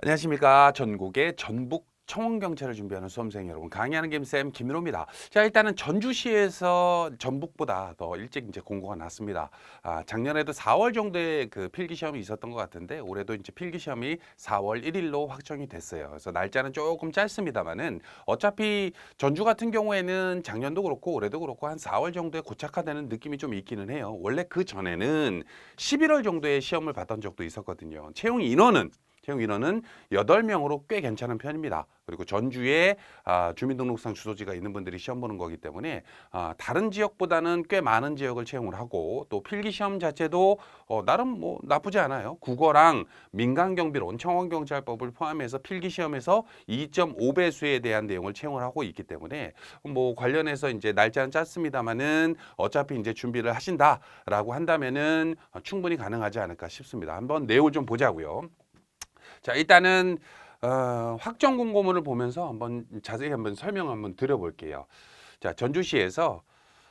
안녕하십니까 전국의 전북 청원경찰을 준비하는 수험생 여러분 강의하는 김쌤 김민호입니다. 자 일단은 전주시에서 전북보다 더 일찍 이제 공고가 났습니다. 아, 작년에도 4월 정도에 그 필기 시험이 있었던 것 같은데 올해도 이제 필기 시험이 4월 1일로 확정이 됐어요. 그래서 날짜는 조금 짧습니다만은 어차피 전주 같은 경우에는 작년도 그렇고 올해도 그렇고 한 4월 정도에 고착화되는 느낌이 좀 있기는 해요. 원래 그 전에는 11월 정도에 시험을 봤던 적도 있었거든요. 채용 인원은 채용 인원은 여덟 명으로꽤 괜찮은 편입니다. 그리고 전주에 아, 주민등록상 주소지가 있는 분들이 시험 보는 거기 때문에 아, 다른 지역보다는 꽤 많은 지역을 채용을 하고 또 필기 시험 자체도 어, 나름 뭐 나쁘지 않아요. 국어랑 민간 경비론, 청원 경찰법을 포함해서 필기 시험에서 2.5배수에 대한 내용을 채용을 하고 있기 때문에 뭐 관련해서 이제 날짜는 짧습니다만은 어차피 이제 준비를 하신다라고 한다면은 어, 충분히 가능하지 않을까 싶습니다. 한번 내용을 좀 보자고요. 자 일단은 어, 확정 공고문을 보면서 한번 자세히 한번 설명 한번 드려볼게요. 자 전주시에서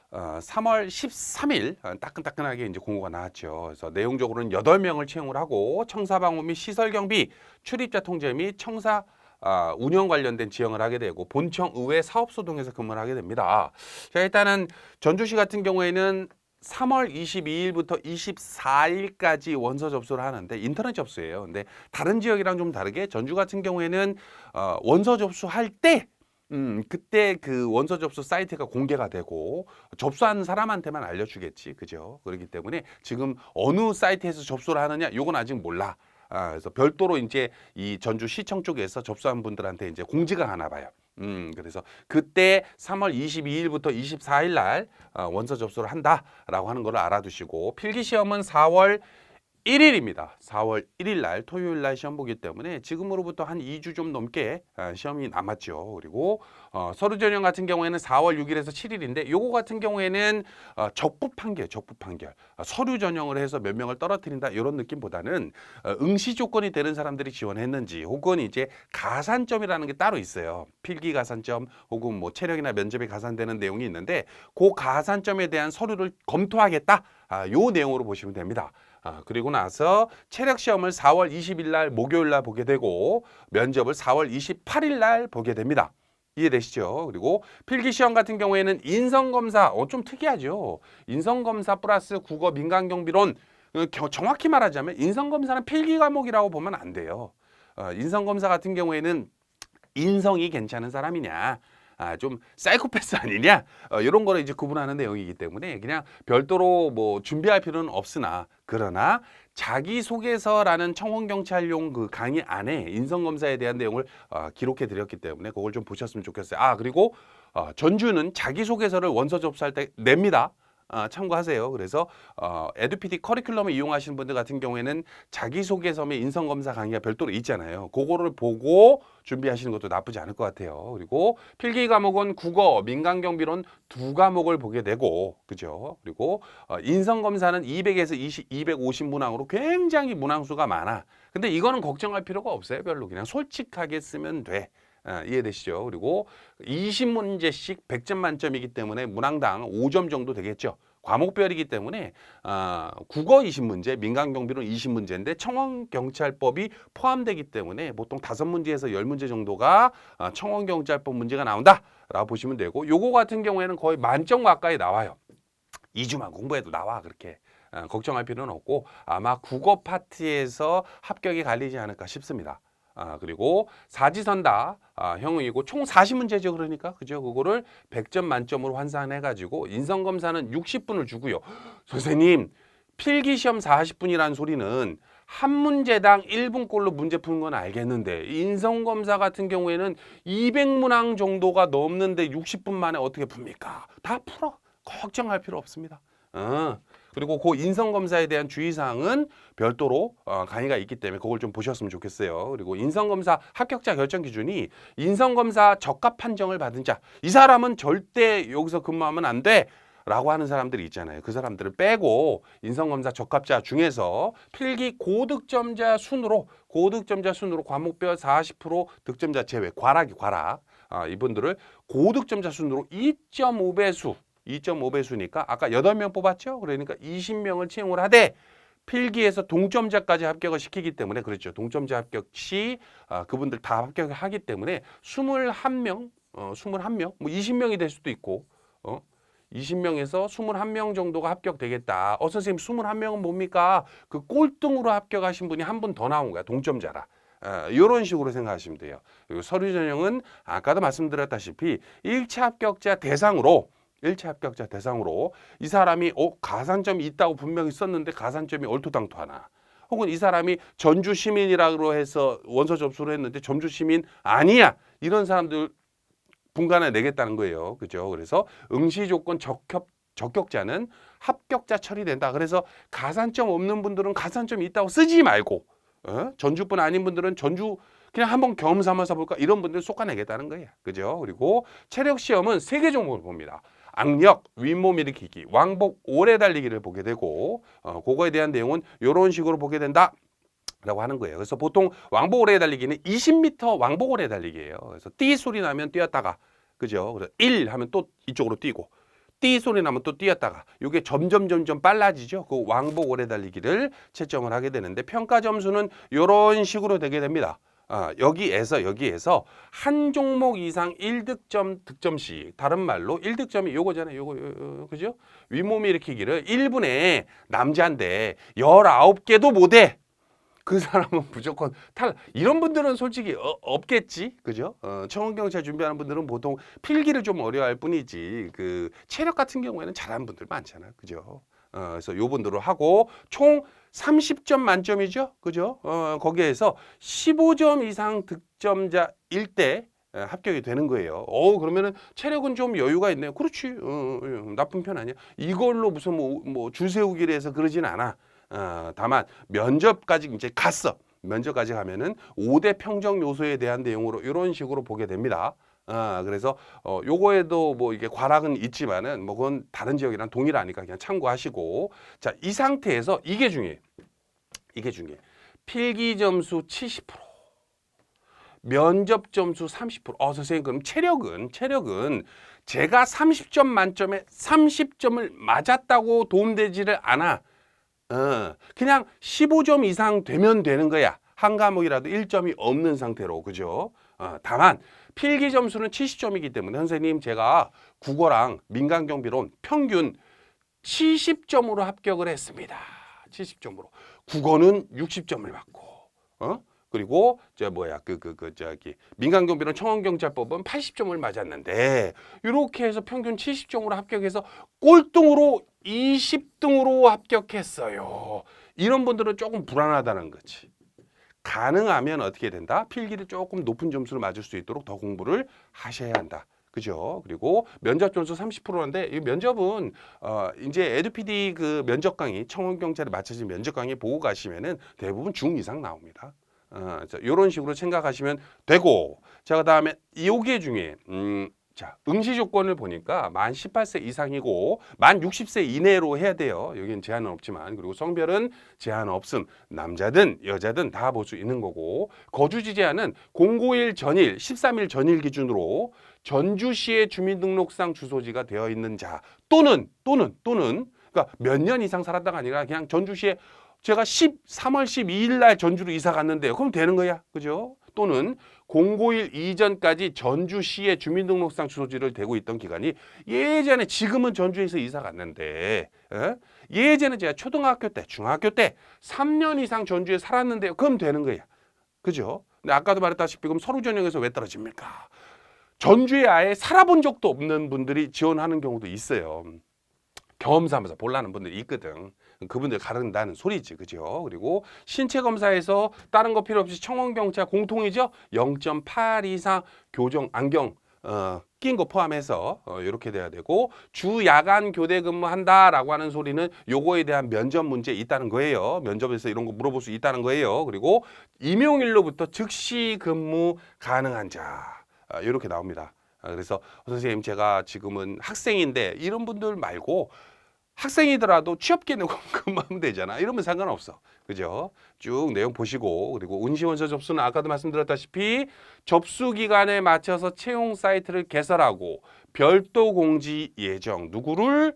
어, 3월 13일 어, 따끈따끈하게 이제 공고가 나왔죠. 그래서 내용적으로는 8명을 채용을 하고 청사 방문 및 시설 경비, 출입자 통제 및 청사 아, 운영 관련된 지형을 하게 되고 본청 의회 사업소 등에서 근무를 하게 됩니다. 자 일단은 전주시 같은 경우에는 3월 22일부터 24일까지 원서 접수를 하는데 인터넷 접수예요. 근데 다른 지역이랑 좀 다르게 전주 같은 경우에는 어, 원서 접수할 때 음, 그때 그 원서 접수 사이트가 공개가 되고 접수한 사람한테만 알려주겠지. 그죠? 그렇기 때문에 지금 어느 사이트에서 접수를 하느냐, 요건 아직 몰라. 아, 그래서 별도로 이제 이 전주 시청 쪽에서 접수한 분들한테 이제 공지가 가나 봐요. 음, 그래서 그때 3월 22일부터 24일 날 어, 원서 접수를 한다라고 하는 걸 알아두시고 필기 시험은 4월 1일입니다. 4월 1일 날 토요일 날 시험 보기 때문에 지금으로부터 한 2주 좀 넘게 아, 시험이 남았죠. 그리고 어, 서류 전형 같은 경우에는 4월 6일에서 7일인데 요거 같은 경우에는 어, 적부 판결, 적부 판결. 어, 서류 전형을 해서 몇 명을 떨어뜨린다 이런 느낌보다는 어, 응시 조건이 되는 사람들이 지원했는지 혹은 이제 가산점이라는 게 따로 있어요. 필기 가산점 혹은 뭐 체력이나 면접에 가산되는 내용이 있는데 그 가산점에 대한 서류를 검토하겠다. 아, 요 내용으로 보시면 됩니다. 아, 그리고 나서 체력 시험을 4월 20일 날 목요일 날 보게 되고 면접을 4월 28일 날 보게 됩니다. 이해되시죠? 그리고 필기 시험 같은 경우에는 인성 검사 어 좀 특이하죠. 인성 검사 플러스 국어 민간 경비론 어, 겨- 정확히 말하자면 인성 검사는 필기 과목이라고 보면 안 돼요. 어, 인성 검사 같은 경우에는 인성이 괜찮은 사람이냐 아, 좀 사이코패스 아니냐 어, 이런 거를 이제 구분하는 내용이기 때문에 그냥 별도로 뭐 준비할 필요는 없으나 그러나 자기소개서라는 청원경찰용 그 강의 안에 인성검사에 대한 내용을 어, 기록해 드렸기 때문에 그걸 좀 보셨으면 좋겠어요. 아 그리고 어, 전주는 자기소개서를 원서 접수할 때 냅니다. 아, 참고하세요. 그래서 어, 에듀피디 커리큘럼을 이용하시는 분들 같은 경우에는 자기소개서 및 인성검사 강의가 별도로 있잖아요. 그거를 보고 준비하시는 것도 나쁘지 않을 것 같아요. 그리고 필기 과목은 국어, 민간경비론 두 과목을 보게 되고, 그죠? 그리고 어, 인성검사는 200에서 20, 250 문항으로 굉장히 문항수가 많아. 근데 이거는 걱정할 필요가 없어요. 별로 그냥 솔직하게 쓰면 돼. 아, 이해되시죠? 그리고 20문제씩 100점 만점이기 때문에 문항당 5점 정도 되겠죠. 과목별이기 때문에 아, 국어 20문제, 민간경비론 20문제인데 청원경찰법이 포함되기 때문에 보통 5문제에서 10문제 정도가 아, 청원경찰법 문제가 나온다라고 보시면 되고 요거 같은 경우에는 거의 만점 가까이 나와요. 2주만 공부해도 나와 그렇게 아, 걱정할 필요는 없고 아마 국어 파트에서 합격이 갈리지 않을까 싶습니다. 아, 그리고 사지선 다 아, 형이고 총 40문제죠 그러니까 그죠 그거를 100점 만점으로 환산해 가지고 인성 검사는 60분을 주고요. 선생님 필기 시험 40분이라는 소리는 한 문제당 1분꼴로 문제 푸는 건 알겠는데 인성 검사 같은 경우에는 200문항 정도가 넘는데 60분 만에 어떻게 풉니까? 다 풀어. 걱정할 필요 없습니다. 어. 그리고 그 인성 검사에 대한 주의 사항은 별도로 어, 강의가 있기 때문에 그걸 좀 보셨으면 좋겠어요. 그리고 인성 검사 합격자 결정 기준이 인성 검사 적합 판정을 받은 자. 이 사람은 절대 여기서 근무하면 안 돼. 라고 하는 사람들이 있잖아요. 그 사람들을 빼고 인성검사 적합자 중에서 필기 고득점자 순으로 고득점자 순으로 과목별 40% 득점자 제외 과락이 과락 아, 이분들을 고득점자 순으로 2.5배수 2.5배수니까 아까 8명 뽑았죠? 그러니까 20명을 채용을 하되 필기에서 동점자까지 합격을 시키기 때문에 그렇죠. 동점자 합격 시 아, 그분들 다 합격을 하기 때문에 21명, 어, 21명, 뭐 20명이 될 수도 있고, 어, 20명에서 21명 정도가 합격되겠다. 어, 선생님 21명은 뭡니까? 그 꼴등으로 합격하신 분이 한 분 더 나온 거야. 동점자라. 어, 이런 식으로 생각하시면 돼요. 그리고 서류 전형은 아까도 말씀드렸다시피 1차 합격자 대상으로 1차 합격자 대상으로 이 사람이 어, 가산점이 있다고 분명히 썼는데 가산점이 얼토당토하나 혹은 이 사람이 전주 시민이라고 해서 원서 접수를 했는데 전주 시민 아니야 이런 사람들 분간해 내겠다는 거예요. 그죠? 그래서 응시 조건 적협 적격자는 합격자 처리된다. 그래서 가산점 없는 분들은 가산점 있다고 쓰지 말고 어? 전주분 아닌 분들은 전주 그냥 한번 경험 삼아서 볼까 이런 분들 쏟아내겠다는 거예요. 그죠? 그리고 체력 시험은 세 개 종목을 봅니다. 악력, 윗몸 일으키기, 왕복 오래 달리기를 보게 되고 어, 그거에 대한 내용은 이런 식으로 보게 된다. 라고 하는 거예요. 그래서 보통 왕복 오래 달리기는 20m 왕복 오래 달리기예요. 그래서 띠 소리 나면 뛰었다가 그죠? 그래서 1 하면 또 이쪽으로 뛰고 띠 소리 나면 또 뛰었다가 이게 점점 점점 빨라지죠. 그 왕복 오래 달리기를 채점을 하게 되는데 평가 점수는 이런 식으로 되게 됩니다. 아, 여기에서 여기에서 한 종목 이상 1득점 득점씩 다른 말로 1득점이 요거잖아요. 요거 요, 요, 그죠? 윗몸 일으키기를 1분에 남자인데 19개도 못 해. 그 사람은 무조건 탈. 이런 분들은 솔직히 어, 없겠지, 그죠? 어, 청원경찰 준비하는 분들은 보통 필기를 좀 어려워할 뿐이지 그 체력 같은 경우에는 잘하는 분들 많잖아요, 그죠? 어, 그래서 요 분들을 하고 총 30점 만점이죠, 그죠? 어, 거기에서 15점 이상 득점자일 때 에, 합격이 되는 거예요. 어 그러면은 체력은 좀 여유가 있네요. 그렇지, 어, 어, 나쁜 편 아니야. 이걸로 무슨 뭐, 뭐줄 세우기를 해서 그러진 않아. 어, 다만 면접까지 이제 갔어. 면접까지 가면은 5대 평정 요소에 대한 내용으로 이런 식으로 보게 됩니다. 아, 그래서 어 요거에도 뭐 이게 과락은 있지만은 뭐 그건 다른 지역이랑 동일하니까 그냥 참고하시고 자, 이 상태에서 이게 중요해. 이게 중요해. 필기 점수 70%. 면접 점수 30%. 어, 선생님 그럼 체력은 체력은 제가 30점 만점에 30점을 맞았다고 도움되지를 않아. 어, 그냥 15점 이상 되면 되는 거야. 한 과목이라도 1점이 없는 상태로. 그죠? 어, 다만 필기 점수는 70점이기 때문에 선생님 제가 국어랑 민간 경비론 평균 70점으로 합격을 했습니다. 70점으로. 국어는 60점을 받고. 어? 그리고 저 뭐야 그 그 그 저기 민간 경비론 청원 경찰법은 80점을 맞았는데 이렇게 해서 평균 70점으로 합격해서 꼴등으로 20등으로 합격했어요. 이런 분들은 조금 불안하다는 거지. 가능하면 어떻게 된다? 필기를 조금 높은 점수를 맞을 수 있도록 더 공부를 하셔야 한다. 그죠? 그리고 면접 점수 30%인데 이 면접은 어 이제 에듀피디 그 면접 강의 청원 경찰에 맞춰진 면접 강의 보고 가시면은 대부분 중 이상 나옵니다. 어, 자, 이런 식으로 생각하시면 되고 자 그다음에 요게 중에 음, 자 응시 조건을 보니까 만 18세 이상이고 만 60세 이내로 해야 돼요. 여기는 제한은 없지만 그리고 성별은 제한 없음 남자든 여자든 다 볼 수 있는 거고 거주지 제한은 051 전일 13일 전일 기준으로 전주시의 주민등록상 주소지가 되어 있는 자 또는 또는 또는 그러니까 몇 년 이상 살았다가 아니라 그냥 전주시에 제가 10, 3월 12일 날 전주로 이사 갔는데요. 그럼 되는 거야. 그죠? 또는 051 이전까지 전주시의 주민등록상 주소지를 대고 있던 기간이 예전에 지금은 전주에서 이사 갔는데 에? 예전에 제가 초등학교 때, 중학교 때 3년 이상 전주에 살았는데요. 그럼 되는 거야. 그죠? 근데 아까도 말했다시피 그럼 서류 전형에서 왜 떨어집니까? 전주에 아예 살아본 적도 없는 분들이 지원하는 경우도 있어요. 경험 삼아서 볼라는 분들이 있거든. 그분들 가른다는 소리지, 그죠? 그리고 신체 검사에서 다른 거 필요 없이 청원 경찰 공통이죠. 0.8 이상 교정 안경 어, 낀 거 포함해서 어, 이렇게 돼야 되고 주 야간 교대 근무한다라고 하는 소리는 요거에 대한 면접 문제 있다는 거예요. 면접에서 이런 거 물어볼 수 있다는 거예요. 그리고 임용일로부터 즉시 근무 가능한 자 아, 이렇게 나옵니다. 아, 그래서 선생님 제가 지금은 학생인데 이런 분들 말고 학생이더라도 취업계 내고 근무하면 되잖아. 이러면 상관없어. 그죠? 쭉 내용 보시고 그리고 운시원서 접수는 아까도 말씀드렸다시피 접수 기간에 맞춰서 채용 사이트를 개설하고 별도 공지 예정 누구를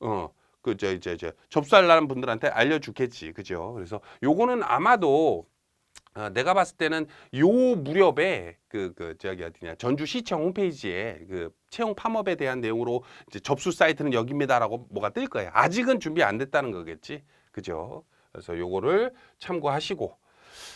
어 그저 이제 이제 접수하려는 분들한테 알려주겠지, 그죠? 그래서 요거는 아마도 아, 내가 봤을 때는 요 무렵에 그, 그, 저기 어디냐, 전주시청 홈페이지에 그 채용 팜업에 대한 내용으로 이제 접수 사이트는 여기입니다라고 뭐가 뜰 거예요. 아직은 준비 안 됐다는 거겠지. 그죠? 그래서 요거를 참고하시고.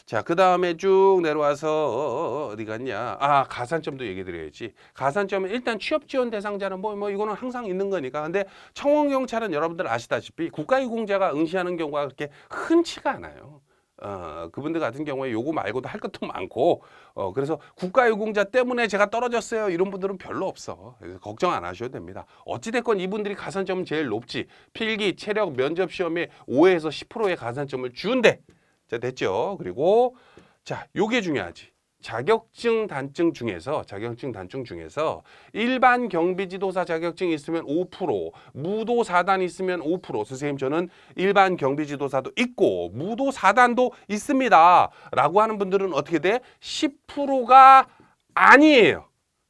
자, 그 다음에 쭉 내려와서 어, 어, 디 갔냐? 아, 가산점도 얘기 드려야지. 가산점은 일단 취업 지원 대상자는 뭐, 뭐 이거는 항상 있는 거니까. 근데 청원경찰은 여러분들 아시다시피 국가유공자가 응시하는 경우가 그렇게 흔치가 않아요. 어, 그분들 같은 경우에 요거 말고도 할 것도 많고, 어, 그래서 국가유공자 때문에 제가 떨어졌어요. 이런 분들은 별로 없어. 그래서 걱정 안 하셔도 됩니다. 어찌됐건 이분들이 가산점은 제일 높지. 필기, 체력, 면접 시험에 5에서 10%의 가산점을 준대. 자, 됐죠. 그리고, 자, 요게 중요하지. 자격증 단증 중에서 자격증 단증 중에서 일반 경비지도사 자격증 있으면 5%, 무도 4단 있으면 5%. 선생님 저는 일반 경비지도사도 있고 무도 4단도 있습니다.라고 하는 분들은 어떻게 돼? 10%가 아니에요.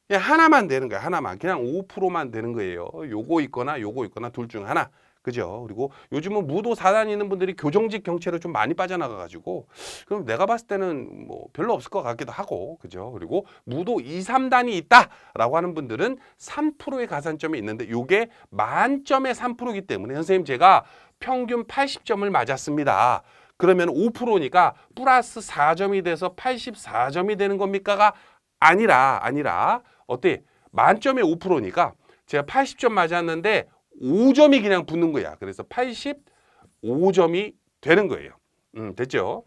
그냥 하나만 되는 거야. 하나만. 그냥 5%만 되는 거예요. 요거 있거나 요거 있거나 둘 중 하나. 그죠? 그리고 요즘은 무도 4단 있는 분들이 교정직 경찰을 좀 많이 빠져나가 가지고 그럼 내가 봤을 때는 뭐 별로 없을 것 같기도 하고 그죠? 그리고 무도 2, 3단이 있다라고 하는 분들은 3%의 가산점이 있는데 요게 만점의 3%이기 때문에 선생님 제가 평균 80점을 맞았습니다. 그러면 5%니까 플러스 4점이 돼서 84점이 되는 겁니까가 아니라 아니라 어때? 만점에 5%니까 제가 80점 맞았는데 5점이 그냥 붙는 거야. 그래서 85점이 되는 거예요. 음, 됐죠?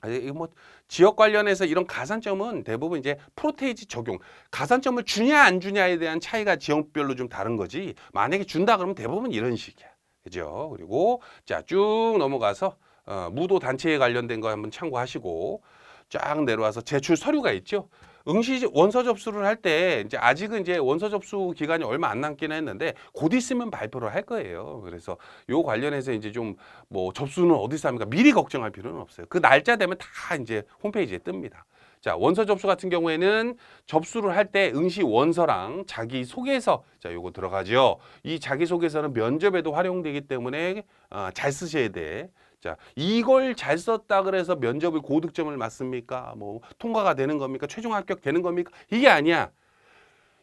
아, 이거 뭐 지역 관련해서 이런 가산점은 대부분 이제 프로테이지 적용, 가산점을 주냐 안 주냐에 대한 차이가 지역별로 좀 다른 거지. 만약에 준다 그러면 대부분 이런 식이야. 그죠? 그리고 자, 쭉 넘어가서 어, 무도 단체에 관련된 거 한번 참고하시고 쫙 내려와서 제출 서류가 있죠. 응시 원서 접수를 할 때 이제 아직은 이제 원서 접수 기간이 얼마 안 남긴 했는데 곧 있으면 발표를 할 거예요. 그래서 요 관련해서 이제 좀 뭐 접수는 어디서 합니까? 미리 걱정할 필요는 없어요. 그 날짜 되면 다 이제 홈페이지에 뜹니다. 자, 원서 접수 같은 경우에는 접수를 할 때 응시 원서랑 자기 소개서 자, 요거 들어가죠. 이 자기 소개서는 면접에도 활용되기 때문에 어, 잘 쓰셔야 돼. 자, 이걸 잘 썼다 그래서 면접을 고득점을 맞습니까? 뭐 통과가 되는 겁니까? 최종 합격 되는 겁니까? 이게 아니야.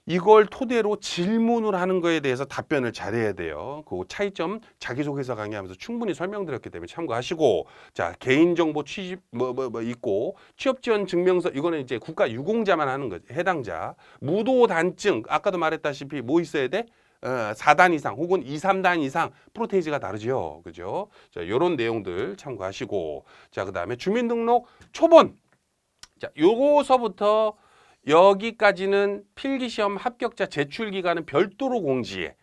이걸 토대로 질문을 하는 거에 대해서 답변을 잘해야 돼요. 그 차이점 자기소개서 강의하면서 충분히 설명드렸기 때문에 참고하시고 자 개인정보 취집 뭐뭐뭐 있고 취업지원 증명서 이거는 이제 국가 유공자만 하는 거지 해당자 무도 단증 아까도 말했다시피 뭐 있어야 돼? 어, 4단 이상 혹은 2, 3단 이상 프로테이지가 다르죠. 그죠? 자, 요런 내용들 참고하시고 자, 그다음에 주민등록 초본 자, 요거서부터 여기까지는 필기시험 합격자 제출 기간은 별도로 공지해.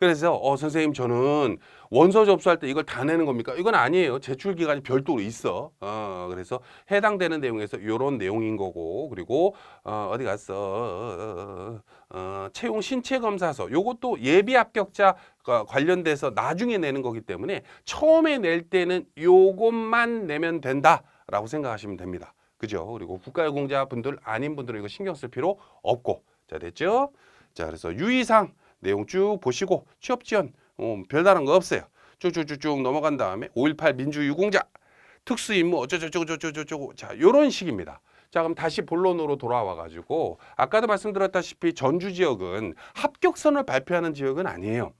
그래서 어 선생님 저는 원서 접수할 때 이걸 다 내는 겁니까? 이건 아니에요. 제출 기간이 별도로 있어. 어 그래서 해당되는 내용에서 이런 내용인 거고 그리고 어 어디 갔어? 어, 어, 채용 신체 검사서 요것도 예비 합격자 관련돼서 나중에 내는 거기 때문에 처음에 낼 때는 요것만 내면 된다라고 생각하시면 됩니다. 그죠? 그리고 국가유공자 분들 아닌 분들은 이거 신경 쓸 필요 없고 자 됐죠? 자 그래서 유의사항 내용 쭉 보시고 취업 지원 어, 별다른 거 없어요. 쭉쭉쭉쭉 넘어간 다음에 5.18 민주유공자 특수 임무 어쩌저쩌고저쩌고저쩌고 자 요런 식입니다. 자 그럼 다시 본론으로 돌아와 가지고 아까도 말씀드렸다시피 전주 지역은 합격선을 발표하는 지역은 아니에요.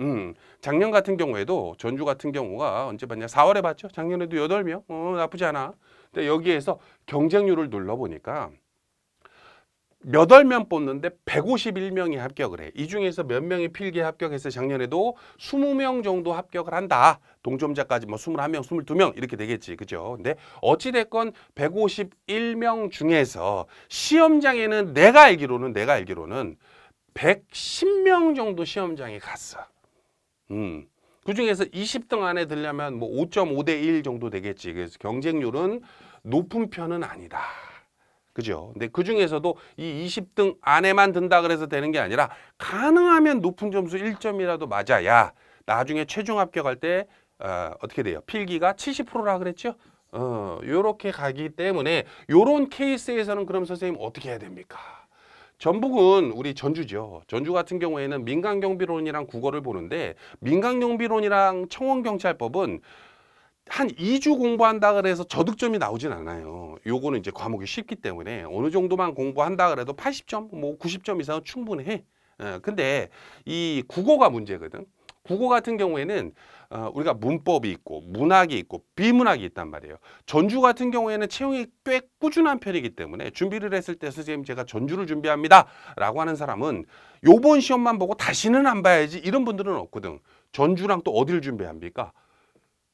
음, 작년 같은 경우에도 전주 같은 경우가 언제 봤냐? 4월에 봤죠? 작년에도 8명? 어, 나쁘지 않아. 근데 여기에서 경쟁률을 눌러보니까 몇월명 뽑는데 151명이 합격을 해. 이 중에서 몇 명이 필기에 합격해서 작년에도 20명 정도 합격을 한다. 동점자까지 뭐 21명, 22명 이렇게 되겠지. 그죠? 근데 어찌됐건 151명 중에서 시험장에는 내가 알기로는 내가 알기로는 110명 정도 시험장에 갔어. 음. 그 중에서 20등 안에 들려면 뭐 5.5 대 1 정도 되겠지. 그래서 경쟁률은 높은 편은 아니다. 그죠? 근데 그 중에서도 이 20등 안에만 든다 그래서 되는 게 아니라 가능하면 높은 점수 1점이라도 맞아야 나중에 최종 합격할 때 어, 어떻게 돼요? 필기가 70%라 그랬죠? 어, 요렇게 가기 때문에 요런 케이스에서는 그럼 선생님 어떻게 해야 됩니까? 전북은 우리 전주죠. 전주 같은 경우에는 민간경비론이랑 국어를 보는데 민간경비론이랑 청원경찰법은 한 2주 공부한다 그래서 저득점이 나오진 않아요. 요거는 이제 과목이 쉽기 때문에 어느 정도만 공부한다 그래도 80점, 뭐 90점 이상은 충분해. 예, 근데 이 국어가 문제거든. 국어 같은 경우에는 어, 우리가 문법이 있고 문학이 있고 비문학이 있단 말이에요. 전주 같은 경우에는 채용이 꽤 꾸준한 편이기 때문에 준비를 했을 때 선생님 제가 전주를 준비합니다라고 하는 사람은 요번 시험만 보고 다시는 안 봐야지 이런 분들은 없거든. 전주랑 또 어디를 준비합니까?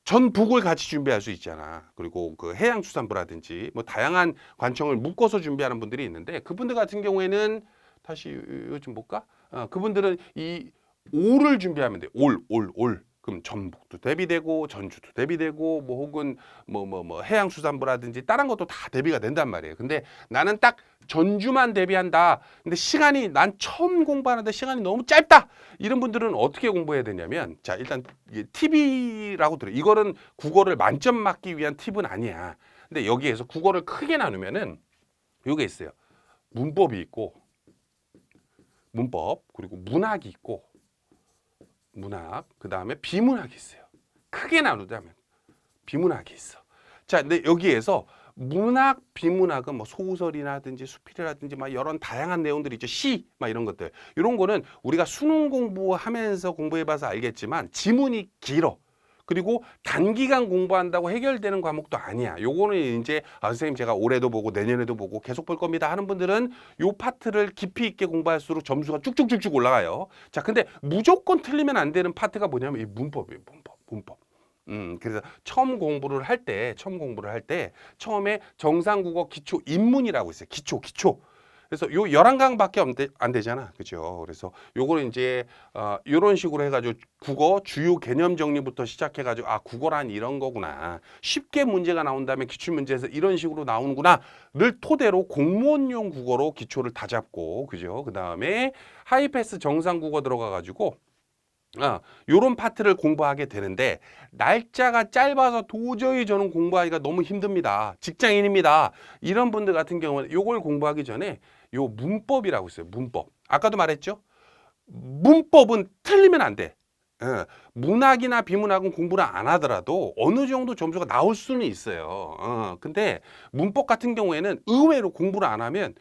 전북을 같이 준비할 수 있잖아. 그리고 그 해양수산부라든지 뭐 다양한 관청을 묶어서 준비하는 분들이 있는데 그분들 같은 경우에는 다시 요즘 볼까? 어, 그분들은 이 올을 준비하면 돼. 올, 올, 올. 그럼 전북도 대비되고 전주도 대비되고 뭐 혹은 뭐 뭐 뭐 해양수산부라든지 다른 것도 다 대비가 된단 말이에요. 근데 나는 딱 전주만 대비한다. 근데 시간이 난 처음 공부하는데 시간이 너무 짧다. 이런 분들은 어떻게 공부해야 되냐면 자 일단 이게 팁이라고 들어. 이거는 국어를 만점 맞기 위한 팁은 아니야. 근데 여기에서 국어를 크게 나누면은 요게 있어요. 문법이 있고 문법 그리고 문학이 있고 문학 그 다음에 비문학이 있어요. 크게 나누자면 비문학이 있어. 자, 근데 여기에서 문학, 비문학은 뭐 소설이라든지 수필이라든지 막 이런 다양한 내용들이 있죠. 시, 막 이런 것들. 이런 거는 우리가 수능 공부하면서 공부해봐서 알겠지만 지문이 길어. 그리고 단기간 공부한다고 해결되는 과목도 아니야. 요거는 이제 아, 선생님 제가 올해도 보고 내년에도 보고 계속 볼 겁니다 하는 분들은 요 파트를 깊이 있게 공부할수록 점수가 쭉쭉쭉쭉 올라가요. 자, 근데 무조건 틀리면 안 되는 파트가 뭐냐면 이 문법이에요. 문법, 문법. 음, 그래서 처음 공부를 할 때, 처음 공부를 할 때 처음에 정상국어 기초 입문이라고 있어요. 기초, 기초. 그래서 요 11강밖에 안, 되, 안 되잖아. 그죠? 그래서 요거는 이제 어 요런 식으로 해 가지고 국어 주요 개념 정리부터 시작해 가지고 아, 국어란 이런 거구나. 쉽게 문제가 나온다면 기출 문제에서 이런 식으로 나오는구나를 토대로 공무원용 국어로 기초를 다 잡고 그죠? 그다음에 하이패스 정상 국어 들어가 가지고 아, 요런 파트를 공부하게 되는데 날짜가 짧아서 도저히 저는 공부하기가 너무 힘듭니다. 직장인입니다. 이런 분들 같은 경우는 요걸 공부하기 전에 요 문법이라고 있어요. 문법. 아까도 말했죠? 문법은 틀리면 안 돼. 예, 문학이나 비문학은 공부를 안 하더라도 어느 정도 점수가 나올 수는 있어요. 어, 근데 문법 같은 경우에는 의외로 공부를 안 하면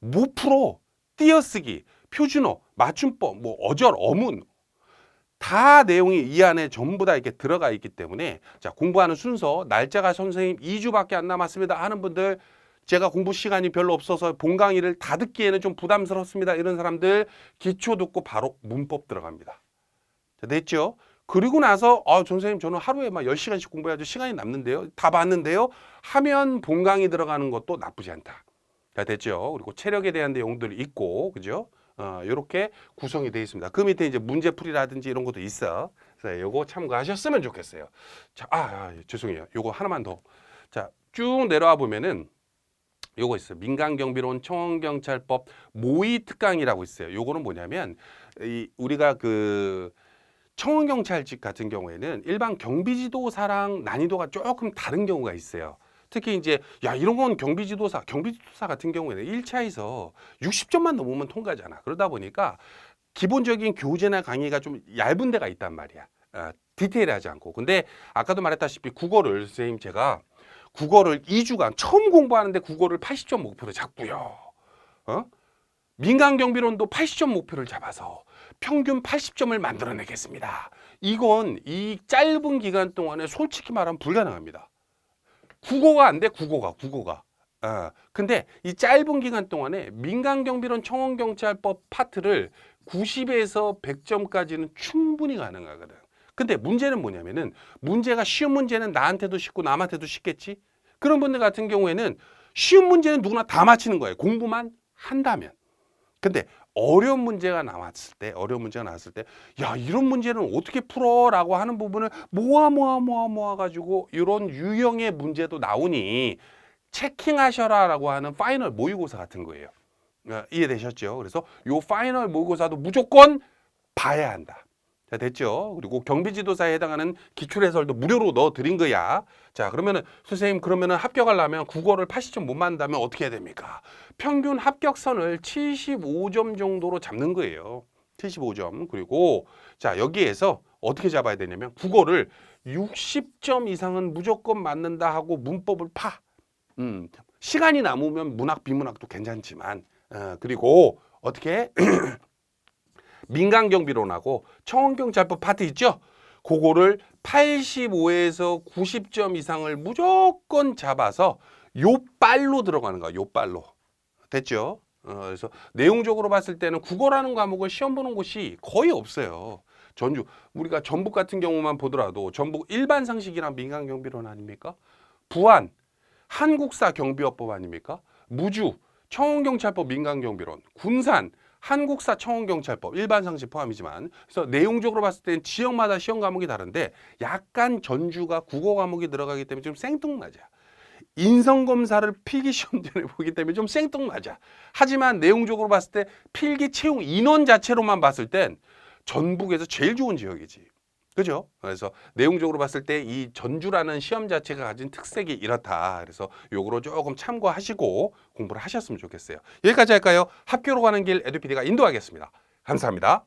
못 풀어. 띄어쓰기, 표준어, 맞춤법, 뭐 어절, 어문 다 내용이 이 안에 전부 다 이렇게 들어가 있기 때문에 자 공부하는 순서 날짜가 선생님 2주밖에 안 남았습니다 하는 분들 제가 공부 시간이 별로 없어서 본 강의를 다 듣기에는 좀 부담스럽습니다 이런 사람들 기초 듣고 바로 문법 들어갑니다 자, 됐죠? 그리고 나서 아 선생님 저는 하루에 막 10시간씩 공부해야죠 시간이 남는데요 다 봤는데요 하면 본 강의 들어가는 것도 나쁘지 않다 자 됐죠? 그리고 체력에 대한 내용들이 있고 그죠? 어, 이렇게 구성이 되어 있습니다. 그 밑에 이제 문제풀이라든지 이런 것도 있어. 그래서 요거 참고하셨으면 좋겠어요. 자, 아, 아 죄송해요. 요거 하나만 더. 자, 쭉 내려와 보면은 요거 있어요. 민간경비론 청원경찰법 모의 특강이라고 있어요. 요거는 뭐냐면 이 우리가 그 청원경찰직 같은 경우에는 일반 경비지도사랑 난이도가 조금 다른 경우가 있어요. 특히 이제 야 이런 건 경비지도사, 경비지도사 같은 경우에는 1차에서 60점만 넘으면 통과잖아. 그러다 보니까 기본적인 교재나 강의가 좀 얇은 데가 있단 말이야. 어, 디테일하지 않고. 근데 아까도 말했다시피 국어를 선생님 제가 국어를 2주간 처음 공부하는데 국어를 80점 목표로 잡고요. 어? 민간 경비론도 80점 목표를 잡아서 평균 80점을 만들어내겠습니다. 이건 이 짧은 기간 동안에 솔직히 말하면 불가능합니다. 국어가 안 돼, 국어가, 국어가. 어, 근데 이 짧은 기간 동안에 민간경비론 청원경찰법 파트를 90에서 100점까지는 충분히 가능하거든. 근데 문제는 뭐냐면은 문제가 쉬운 문제는 나한테도 쉽고 남한테도 쉽겠지? 그런 분들 같은 경우에는 쉬운 문제는 누구나 다 맞히는 거예요. 공부만 한다면. 근데 어려운 문제가 나왔을 때, 어려운 문제가 나왔을 때, 야, 이런 문제는 어떻게 풀어? 라고 하는 부분을 모아, 모아, 모아, 모아 가지고 이런 유형의 문제도 나오니 체킹하셔라 라고 하는 파이널 모의고사 같은 거예요. 어, 이해되셨죠? 그래서 요 파이널 모의고사도 무조건 봐야 한다. 자, 됐죠? 그리고 경비 지도사에 해당하는 기출 해설도 무료로 넣어 드린 거야. 자, 그러면은 선생님 그러면은 합격하려면 국어를 80점 못 맞는다면 어떻게 해야 됩니까? 평균 합격선을 75점 정도로 잡는 거예요. 75점. 그리고 자, 여기에서 어떻게 잡아야 되냐면 국어를 60점 이상은 무조건 맞는다 하고 문법을 파. 음, 시간이 남으면 문학 비문학도 괜찮지만 어, 그리고 어떻게 민간 경비론하고 청원경찰법 파트 있죠? 그거를 85에서 90점 이상을 무조건 잡아서 요 빨로 들어가는 거야. 요 빨로. 됐죠? 어, 그래서 내용적으로 봤을 때는 국어라는 과목을 시험 보는 곳이 거의 없어요. 전주 우리가 전북 같은 경우만 보더라도 전북 일반 상식이랑 민간 경비론 아닙니까? 부안 한국사 경비업법 아닙니까? 무주 청원경찰법 민간 경비론, 군산 한국사 청원경찰법 일반 상식 포함이지만 그래서 내용적으로 봤을 때는 지역마다 시험 과목이 다른데 약간 전주가 국어 과목이 들어가기 때문에 좀 생뚱맞아. 인성 검사를 필기 시험 전에 보기 때문에 좀 생뚱맞아. 하지만 내용적으로 봤을 때 필기 채용 인원 자체로만 봤을 땐 전북에서 제일 좋은 지역이지. 그죠? 그래서 내용적으로 봤을 때 이 전주라는 시험 자체가 가진 특색이 이렇다. 그래서 요거로 조금 참고하시고 공부를 하셨으면 좋겠어요. 여기까지 할까요? 학교로 가는 길 에듀피디가 인도하겠습니다. 감사합니다.